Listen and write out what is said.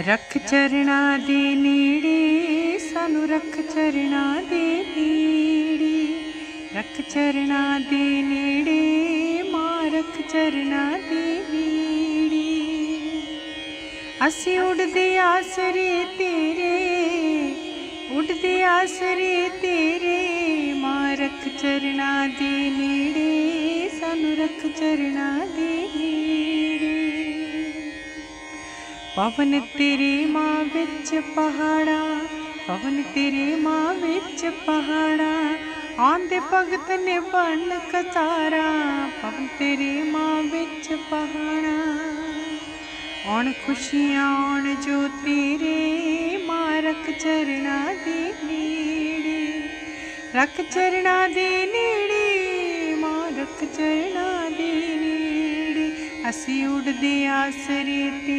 ਰੱਖ ਚਰਣਾ ਦੇ ਨੇੜੇ, ਸਾਨੂੰ ਰੱਖ ਚਰਣਾ ਦੇ ਨੇੜੇ। ਰੱਖ ਚਰਣਾ ਦੇ ਨੇੜੇ, ਮਾਂ ਰੱਖ ਚਰਣਾ ਦੇ ਨੇੜੇ। ਅਸੀਂ ਉਡਦੇ ਆਸਰੇ ਤੇਰੇ, ਉਡਦੇ ਆਸਰੇ ਤੇਰੇ। ਮਾਂ ਰੱਖ ਚਰਣਾ ਦੇ ਨੇੜੇ, ਸਾਨੂੰ ਰੱਖ ਚਰਣਾ ਦੇ ਨੇੜੇ। ਪਵਨ ਤੇਰੀ ਮਾਂ ਵਿੱਚ ਪਹਾੜਾ, ਪਵਨ ਤੇਰੀ ਮਾਂ ਵਿੱਚ ਪਹਾੜਾ, ਆਂਦੇ ਭਗਤ ਨੇ ਬਣ ਕਤਾਰਾ, ਪਵਨ ਤੇਰੀ ਮਾਂ ਵਿੱਚ ਪਹਾੜਾ। ਆਉਣ ਖੁਸ਼ੀਆਂ, ਆਉਣ ਜੋ ਤੇਰੇ ਮਾਂ ਰੱਖ ਚਰਣਾ ਦੇ ਨੇੜੇ, ਰੱਖ ਚਰਣਾ ਦੇ ਨੇੜੇ ਮਾਂ ਰੱਖ ਚਰਣਾ ਦੇ ਨੇੜੇ, ਅਸੀਂ ਉਡਦੇ ਆਸਰੇ ਤੇ